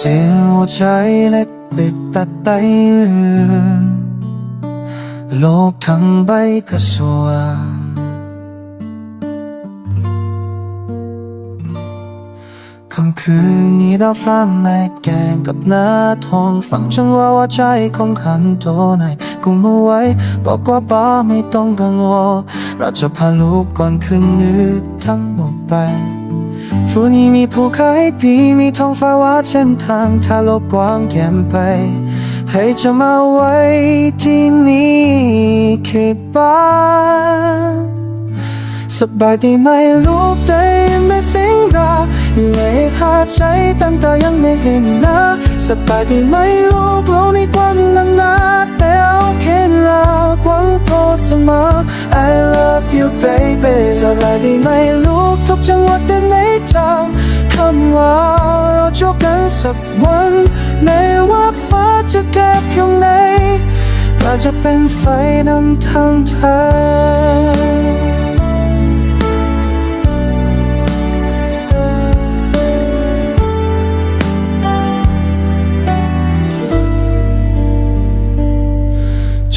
เสียหัวใจเล็กติดตัดไตเรือโลกทั้งใบก็สวงค่ำคืนนี้ดาวฟ้าแม่แกงกับหน้าทองฝังฉันว่าว่าใจของขันโตในกุมเอาไว้ บอกว่าป้าไม่ต้องกังวลเราจะพาลูกก่อนคืนนี้ทั้งหมดไป ฟูนี้มีภูเขาให้ปีมีท้องฟ้าว่าเส้นทางถ้าโลกกว้างแก่ไป ให้จะมาไว้ที่นี่คือบ้านสบายดีไหมลูกได้ไหม่สิงราอยู่ในหาใจตั้งแต่ยังไม่เห็นหน้าสบายดีไหมลูกโลกนี้กว้างนักหนาแต่เอาแค่เรากว้างพอเสมอ I love you baby สบายดีไหมลูก กจังหวัดแต่ในทางคำว่าเราจบกันสักวันไม่ว่าฟ้าจะแคบเพียงไหนเราจะเป็นไฟนำทางเธอ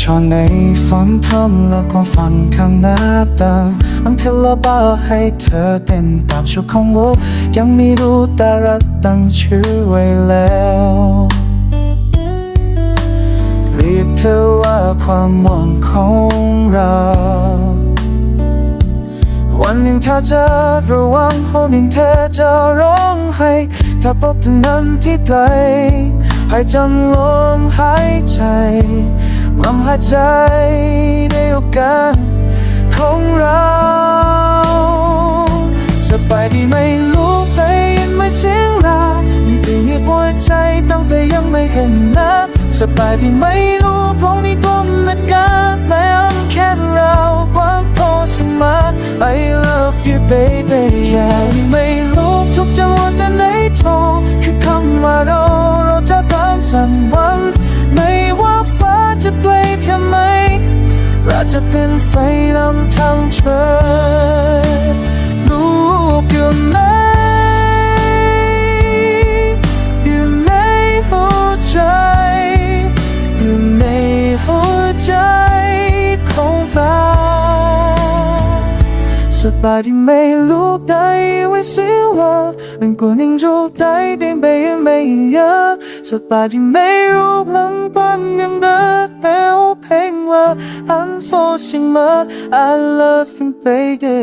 ชอนในฝันพร้อมแล้วความฝันข้างหน้าตามอันเพลอบ้าให้เธอเต้นตามชุดของโลกยังไม่รู้แต่รักตั้งชื่อไว้แล้วเรียกเธอว่าความหวังของเรา วันหนึ่งเธอจะระวังวันหนึ่งเธอจะร้องไห้ถ้าพบเธอนั้นที่ไกลให้จำลมหายใจ ลมหายใจเดียวกันของเราสบายดีไหมลูกได้ยินไหมเสียงลามีตีมีหัวใจตั้งแต่ยังไม่เห็นหน้าสบายดีไหมลูกพร้อมนี้กลมนักการแล้วแค่เราความพอสมา I love you baby อยากดีไหม จะเป็นไฟนำทางเธอลูกอยู่ไหน สบายดีไหมลูกได้ไว้เสียว่าเป็นกูนิ่งจูบได้ได้ไหมไม่เยอะสบายดีไหมรูปมันปั้นยังเดินแล้วเพลงว่าอันโซชิมา I love you baby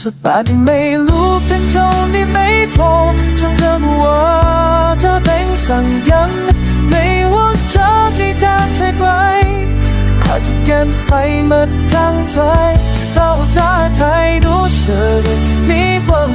สบายดีไหมลูกเป็นเท่านี้ไม่พอจงเธอว่าเธอเป็นสั่งย้ำไม่ว่าเธอที่ทางใจไกลอาจจะเกินไฟมาทั้งใจ เราจะไทยดูเธอมีควา